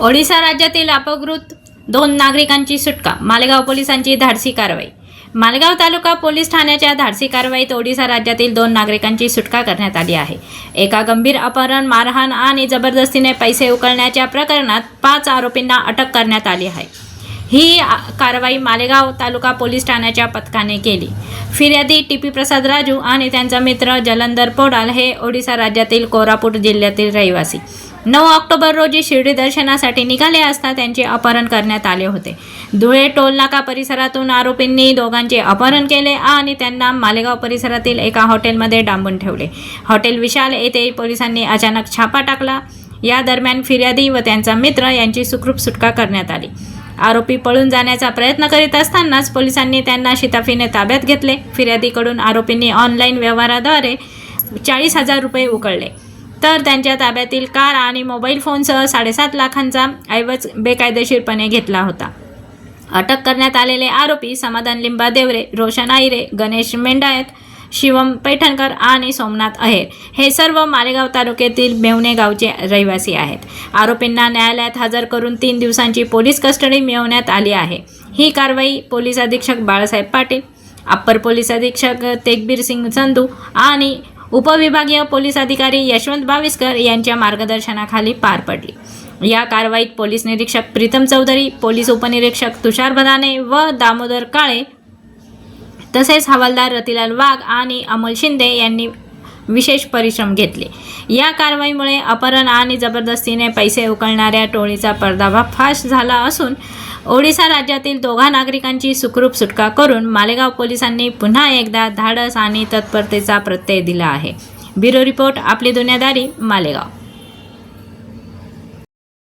ओडिशा राज्यातील अपकृत दोन नागरिकांची सुटका मालेगाव पोलिसांची धाडसी कारवाई. मालेगाव तालुका पोलीस ठाण्याच्या धाडसी कारवाईत ओडिशा राज्यातील दोन नागरिकांची सुटका करण्यात आली आहे. एका गंभीर अपहरण मारहाण आणि जबरदस्तीने पैसे उकळण्याच्या प्रकरणात पाच आरोपींना अटक करण्यात आली आहे. ही आ- कारवाई मालेगाव तालुका पोलीस ठाण्याच्या पथकाने केली. फिर्यादी टी पी प्रसाद राजू आणि त्यांचा मित्र जलंधर पोडाल हे ओडिसा राज्यातील कोरापूर जिल्ह्यातील रहिवासी. नऊ ऑक्टोबर रोजी शिर्डी दर्शनासाठी निघाले असता त्यांचे अपहरण करण्यात आले होते. धुळे टोलनाका परिसरातून आरोपींनी दोघांचे अपहरण केले आणि त्यांना मालेगाव परिसरातील एका हॉटेलमध्ये डांबून ठेवले. हॉटेल विशाल येथे पोलिसांनी अचानक छापा टाकला. या दरम्यान फिर्यादी व त्यांचा मित्र यांची सुखरूप सुटका करण्यात आली. आरोपी पळून जाण्याचा प्रयत्न करीत असतानाच पोलिसांनी त्यांना शिताफीने ताब्यात घेतले. फिर्यादीकडून आरोपींनी ऑनलाईन व्यवहाराद्वारे चाळीस हजार रुपये उकळले. तर त्यांच्या ताब्यातील कार आणि मोबाईल फोनसह साडेसात लाखांचा ऐवज बेकायदेशीरपणे घेतला होता. अटक करण्यात आलेले आरोपी समाधान लिंबा देवरे रोशन आईरे गणेश मेंढायत शिवम पैठणकर आणि सोमनाथ अहेर. हे सर्व मालेगाव तालुक्यातील मेवणे गावचे रहिवासी आहेत. आरोपींना न्यायालयात हजर करून तीन दिवसांची पोलीस कस्टडी मिळवण्यात आली आहे. ही कारवाई पोलीस अधीक्षक बाळासाहेब पाटील अप्पर पोलीस अधीक्षक तेगबीर सिंग संधू आणि उपविभागीय पोलीस अधिकारी यशवंत बाविस्कर यांच्या मार्गदर्शनाखाली पार पडली. या कारवाईत पोलीस निरीक्षक प्रीतम चौधरी पोलीस उपनिरीक्षक तुषार भदाने व दामोदर काळे तसेच हवालदार रतिलाल वाघ आणि अमोल शिंदे यांनी विशेष परिश्रम घेतले. या कारवाईमुळे अपहरण आणि जबरदस्तीने पैसे उकळणाऱ्या टोळीचा पर्दाफाश झाला असून ओडिसा राज्यातील दोघा नागरिकांची सुखरूप सुटका करून मालेगाव पोलिसांनी पुन्हा एकदा धाडस आणि तत्परतेचा प्रत्यय दिला आहे. ब्युरो रिपोर्ट आपली दुनियादारी मालेगाव.